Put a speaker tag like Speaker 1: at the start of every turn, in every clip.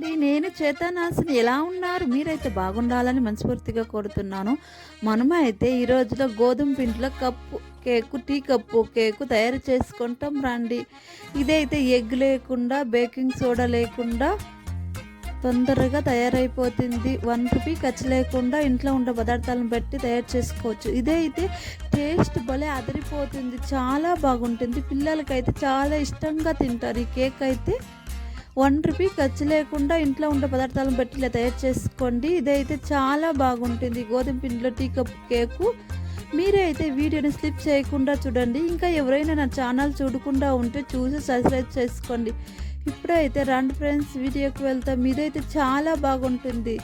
Speaker 1: అండి. నేను చేతనాశిని. ఎలా ఉన్నారు? మీరైతే బాగుండాలని మనస్ఫూర్తిగా కోరుతున్నాను. మనము అయితే ఈ రోజులో గోధుమ పిండిలో cup cake tea cup cake తయారు చేసుకుంటాం రండి. ఇదైతే ఎగ్ లేకుండా బేకింగ్ సోడా లేకుండా తొందరగా తయారైపోతుంది. వన్ రూపీ ఖర్చు లేకుండా ఇంట్లో ఉండే పదార్థాలను బట్టి తయారు చేసుకోవచ్చు. ఇదే అయితే టేస్ట్ భలే అదిరిపోతుంది. చాలా బాగుంటుంది. పిల్లలకైతే చాలా ఇష్టంగా తింటారు. ఈ కేక్ అయితే వన్ రూపీ ఖర్చు లేకుండా ఇంట్లో ఉండే పదార్థాలను బట్టి ఇలా తయారు చేసుకోండి. ఇదైతే చాలా బాగుంటుంది. గోధుమ పిండిలో టీ కప్ కేకు. మీరే అయితే వీడియోని స్లిప్ చేయకుండా చూడండి. ఇంకా ఎవరైనా నా ఛానల్ చూడకుండా ఉంటే చూసి సబ్స్క్రైబ్ చేసుకోండి. ఇప్పుడైతే రండి ఫ్రెండ్స్ వీడియోకి వెళ్తాం. ఇదైతే చాలా బాగుంటుంది.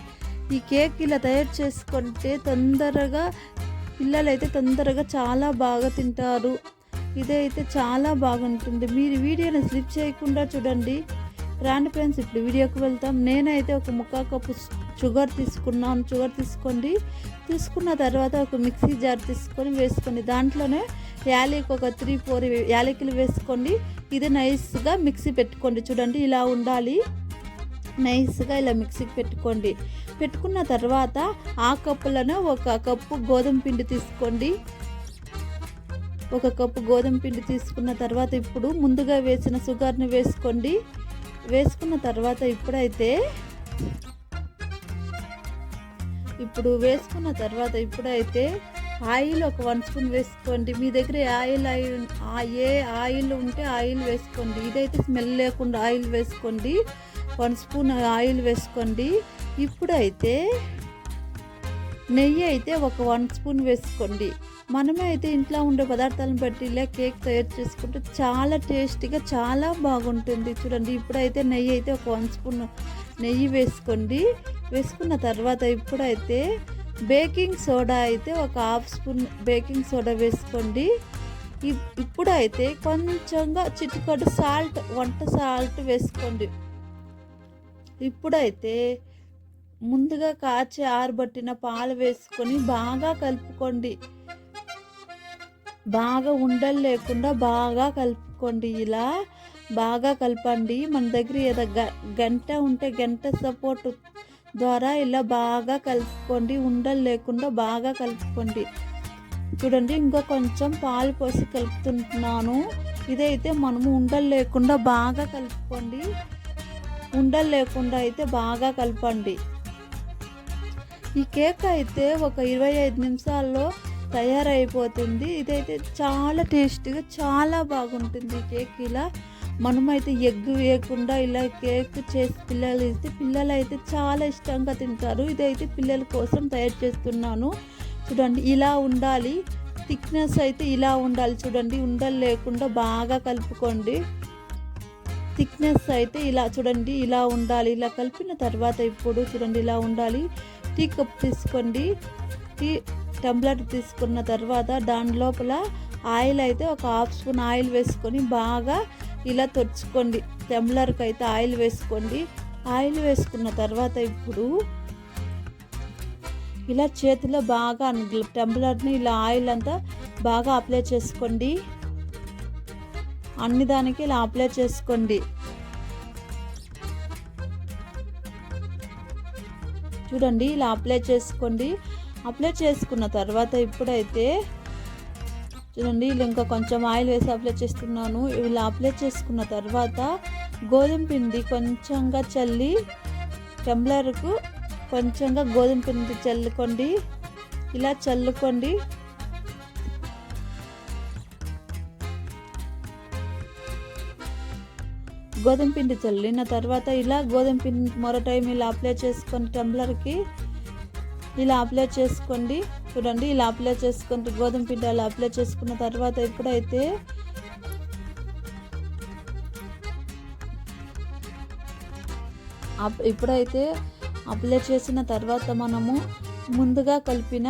Speaker 1: ఈ కేక్ ఇలా తయారు చేసుకుంటే తొందరగా పిల్లలైతే తొందరగా చాలా బాగా తింటారు. ఇదైతే చాలా బాగుంటుంది. మీరు వీడియోని స్లిప్ చేయకుండా చూడండి. రాండి ఫ్రెండ్స్ ఇప్పుడు వీడియోకి వెళ్తాం. నేనైతే ఒక ముక్క కప్పు షుగర్ తీసుకున్నాను. షుగర్ తీసుకోండి. తీసుకున్న తర్వాత ఒక మిక్సీ జార్ తీసుకొని వేసుకోండి. దాంట్లోనే యాలకి ఒక త్రీ ఫోర్ యాలకులు వేసుకోండి. ఇది నైస్గా మిక్సీ పెట్టుకోండి. చూడండి ఇలా ఉండాలి. నైస్గా ఇలా మిక్సీకి పెట్టుకోండి. పెట్టుకున్న తర్వాత ఆ కప్పులను ఒక కప్పు గోధుమ పిండి తీసుకోండి. ఒక కప్పు గోధుమ పిండి తీసుకున్న తర్వాత ఇప్పుడు ముందుగా వేసిన షుగర్ని వేసుకోండి. వేసుకున్న తర్వాత ఇప్పుడైతే ఇప్పుడు వేసుకున్న తర్వాత ఇప్పుడైతే ఆయిల్ ఒక వన్ స్పూన్ వేసుకోండి. మీ దగ్గర ఆయిల్ ఆయిల్ ఏ ఆయిల్ ఉంటే ఆయిల్ వేసుకోండి. ఇదైతే స్మెల్ లేకుండా ఆయిల్ వేసుకోండి. వన్ స్పూన్ ఆయిల్ వేసుకోండి. ఇప్పుడైతే నెయ్యి అయితే ఒక వన్ స్పూన్ వేసుకోండి. మనమే అయితే ఇంట్లో ఉండే పదార్థాలను బట్టి ఇలా కేక్ తయారు చేసుకుంటే చాలా టేస్టీగా చాలా బాగుంటుంది. చూడండి ఇప్పుడైతే నెయ్యి అయితే ఒక వన్ స్పూన్ నెయ్యి వేసుకోండి. వేసుకున్న తర్వాత ఇప్పుడైతే బేకింగ్ సోడా అయితే ఒక హాఫ్ స్పూన్ బేకింగ్ సోడా వేసుకోండి. ఇప్పుడైతే కొంచెంగా చిటికడు సాల్ట్ వంట సాల్ట్ వేసుకోండి. ఇప్పుడైతే ముందుగా కాచి ఆరబట్టిన పాలు వేసుకొని బాగా కలుపుకోండి. బాగా ఉండలు లేకుండా బాగా కలుపుకోండి ఇలా. బాగా కలపండి. మన దగ్గర ఏదో గంట ఉంటే గంట సపోర్ట్ ద్వారా ఇలా బాగా కలుపుకోండి. ఉండలు లేకుండా బాగా కలుపుకోండి. చూడండి ఇంకా కొంచెం పాలు పోసి కలుపుతుంటున్నాను ఇదైతే మనము ఉండలు లేకుండా బాగా కలుపుకోండి. ఉండలు లేకుండా అయితే బాగా కలపండి. ఈ కేక్ అయితే ఒక ఇరవై ఐదు నిమిషాల్లో తయారైపోతుంది. ఇదైతే చాలా టేస్టీగా చాలా బాగుంటుంది కేక్ ఇలా. మనమైతే ఎగ్ వేయకుండా ఇలా కేక్ చేసి పిల్లలు ఇస్తే పిల్లలు అయితే చాలా ఇష్టంగా తింటారు. ఇదైతే పిల్లల కోసం తయారు చేస్తున్నాను. చూడండి ఇలా ఉండాలి. థిక్నెస్ అయితే ఇలా ఉండాలి చూడండి. ఉండలు లేకుండా బాగా కలుపుకోండి. థిక్నెస్ అయితే ఇలా చూడండి ఇలా ఉండాలి. ఇలా కలిపిన తర్వాత ఇప్పుడు చూడండి ఇలా ఉండాలి. టీ కప్ తీసుకోండి. టీ టంబ్లర్ తీసుకున్న తర్వాత దాని లోపల ఆయిల్ అయితే ఒక హాఫ్ స్పూన్ ఆయిల్ వేసుకొని బాగా ఇలా తొడుచుకోండి. టంబ్లర్కి అయితే ఆయిల్ వేసుకోండి. ఆయిల్ వేసుకున్న తర్వాత ఇప్పుడు ఇలా చేతిలో బాగా టంబ్లర్ని ఇలా ఆయిల్ అంతా బాగా అప్లై చేసుకోండి. అన్ని దానికి ఇలా అప్లై చేసుకోండి. చూడండి ఇలా అప్లై చేసుకోండి. అప్లై చేసుకున్న తర్వాత ఇప్పుడైతే చూడండి ఇలా ఇంకా కొంచెం ఆయిల్ వేసి అప్లై చేస్తున్నాను. ఇలా అప్లై చేసుకున్న తర్వాత గోధుమ పిండి కొంచెంగా చల్లి టెంబ్లర్కు కొంచెంగా గోధుమ పిండి చల్లుకోండి. ఇలా చల్లుకోండి. గోధుమ పిండి చల్లిన తర్వాత ఇలా గోధుమ పిండి మరో టైం ఇలా అప్లై చేసుకొని టంబ్లర్కి ఇలా అప్లై చేసుకోండి. చూడండి ఇలా అప్లై చేసుకుని గోధుమ పిండి అలా అప్లై చేసుకున్న తర్వాత ఇప్పుడైతే ఇప్పుడైతే అప్లై చేసిన తర్వాత మనము ముందుగా కలిపిన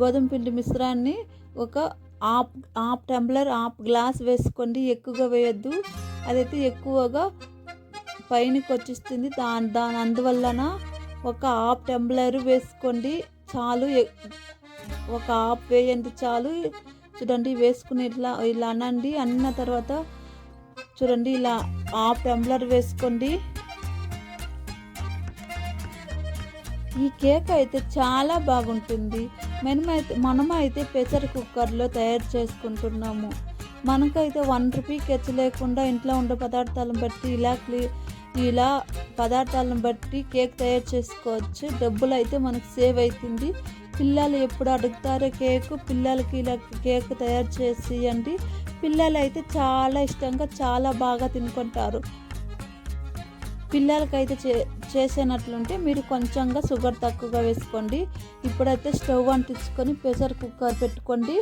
Speaker 1: గోధుమ పిండి మిశ్రాన్ని ఒక half half tumbler half glass వేసుకోండి. ఎక్కువగా వేయొద్దు. అదైతే ఎక్కువగా పైనకి వచ్చేస్తుంది దాని దాని అందువలన ఒక హాఫ్ టంబ్లర్ వేసుకోండి చాలు. ఒక హాఫ్ వేయండి చాలు. చూడండి వేసుకుని ఇట్లా ఇలా అనండి. అన్న తర్వాత చూడండి ఇలా హాఫ్ టంబ్లర్ వేసుకోండి. ఈ కేక్ అయితే చాలా బాగుంటుంది. మనమైతే మనమైతే ప్రెషర్ కుక్కర్లో తయారు చేసుకుంటున్నాము. మనకైతే వన్ రూపీ ఖర్చు లేకుండా ఇంట్లో ఉండే పదార్థాలను బట్టి ఇలా క్లీ ఇలా పదార్థాలను బట్టి కేక్ తయారు చేసుకోవచ్చు. డబ్బులు అయితే మనకు సేవ్ అవుతుంది పిల్లలు ఎప్పుడు అడుగుతారో కేక్ పిల్లలకి ఇలా కేక్ తయారు చేసి అండి పిల్లలు అయితే చాలా ఇష్టంగా చాలా బాగా తినుకుంటారు. పిల్లలకైతే చే చేసేనట్లుంటే మీరు కొంచెంగా షుగర్ తక్కువగా వేసుకోండి. ఇప్పుడైతే స్టవ్ అంటించుకొని ప్రెషర్ కుక్కర్ పెట్టుకోండి.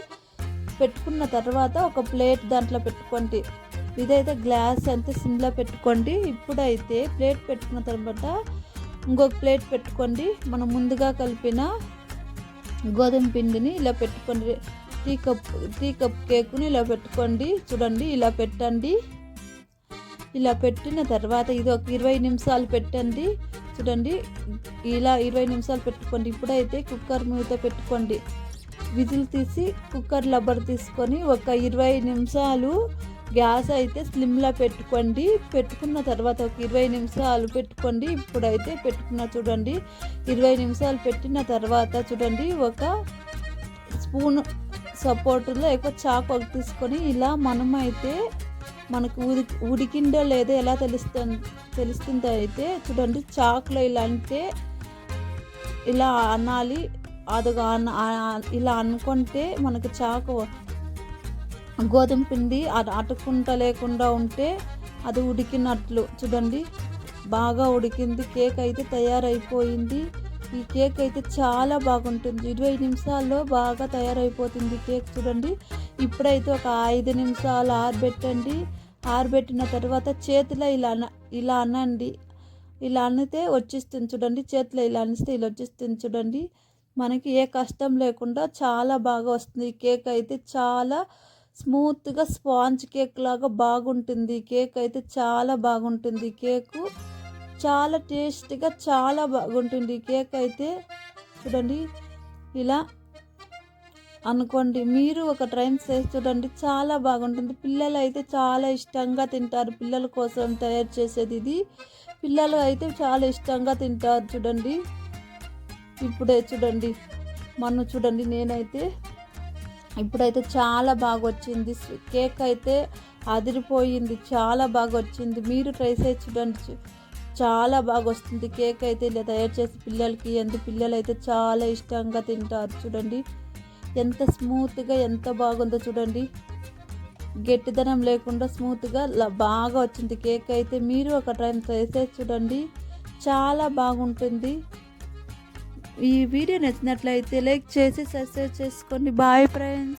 Speaker 1: పెట్టుకున్న తర్వాత ఒక ప్లేట్ దాంట్లో పెట్టుకోండి. ఇదైతే గ్లాస్ అంతా సిమ్లో పెట్టుకోండి. ఇప్పుడైతే ప్లేట్ పెట్టుకున్న తర్వాత ఇంకొక ప్లేట్ పెట్టుకోండి. మనం ముందుగా కలిపిన గోధుమ పిండిని ఇలా పెట్టుకోండి. టీ కప్ టీ కప్ కేకుని ఇలా పెట్టుకోండి. చూడండి ఇలా పెట్టండి. ఇలా పెట్టిన తర్వాత ఇది ఒక ఇరవై నిమిషాలు పెట్టండి. చూడండి ఇలా ఇరవై నిమిషాలు పెట్టుకోండి. ఇప్పుడైతే కుక్కర్ మూత పెట్టుకోండి. విజిల్ తీసి కుక్కర్ లబ్బర్ తీసుకొని ఒక ఇరవై నిమిషాలు గ్యాస్ అయితే స్లిమ్లా పెట్టుకోండి. పెట్టుకున్న తర్వాత ఒక ఇరవై నిమిషాలు పెట్టుకోండి. ఇప్పుడైతే పెట్టుకున్న చూడండి. ఇరవై నిమిషాలు పెట్టిన తర్వాత చూడండి. ఒక స్పూన్ సపోర్టులో ఎక్కువ చాకు తీసుకొని ఇలా మనమైతే మనకు ఉడి ఉడికిందో లేదో ఎలా తెలుస్తుంది తెలుస్తుందో అయితే చూడండి. చాకులో ఇలా అంటే ఇలా అనాలి. అదొక ఇలా అనుకుంటే మనకు చాకు గోధుమ పిండి అటుకుంట లేకుండా ఉంటే అది ఉడికినట్లు. చూడండి బాగా ఉడికింది. కేక్ అయితే తయారైపోయింది. ఈ కేక్ అయితే చాలా బాగుంటుంది. ఇరవై నిమిషాల్లో బాగా తయారైపోతుంది కేక్. చూడండి ఇప్పుడైతే ఒక ఐదు నిమిషాలు ఆరబెట్టండి. ఆరబెట్టిన తర్వాత చేతిలో ఇలా ఇలా అనండి. ఇలా అనితే వచ్చేస్తుంది. చూడండి చేతిలో ఇలా అనిస్తే ఇలా వచ్చేస్తుంది. చూడండి మనకి ఏ కష్టం లేకుండా చాలా బాగా వస్తుంది. ఈ కేక్ అయితే చాలా స్మూత్గా స్పాంజ్ కేక్ లాగా బాగుంటుంది. కేక్ అయితే చాలా బాగుంటుంది. కేకు చాలా టేస్ట్గా చాలా బాగుంటుంది. కేక్ అయితే చూడండి ఇలా అనుకోండి మీరు ఒక ట్రైన్ చేసి చూడండి చాలా బాగుంటుంది. పిల్లలు అయితే చాలా ఇష్టంగా తింటారు. పిల్లల కోసం తయారు చేసేది ఇది. పిల్లలు అయితే చాలా ఇష్టంగా తింటారు. చూడండి ఇప్పుడే చూడండి మన్ను చూడండి నేనైతే ఇప్పుడైతే చాలా బాగా వచ్చింది కేక్ అయితే అదిరిపోయింది. చాలా బాగా వచ్చింది మీరు ట్రై చేసి చూడండి. చాలా బాగా వస్తుంది కేక్ అయితే ఇలా తయారు చేసి పిల్లలకి ఎందుకు పిల్లలు అయితే చాలా ఇష్టంగా తింటారు. చూడండి. ఎంత స్మూత్గా ఎంత బాగుందో చూడండి. గట్టిదనం లేకుండా స్మూత్గా బాగా వచ్చింది. కేక్ అయితే మీరు ఒక టైం చేసే చూడండి. చాలా బాగుంటుంది. ఈ వీడియో నచ్చినట్లయితే లైక్ చేసి సబ్స్క్రైబ్ చేసుకోండి. Bye friends.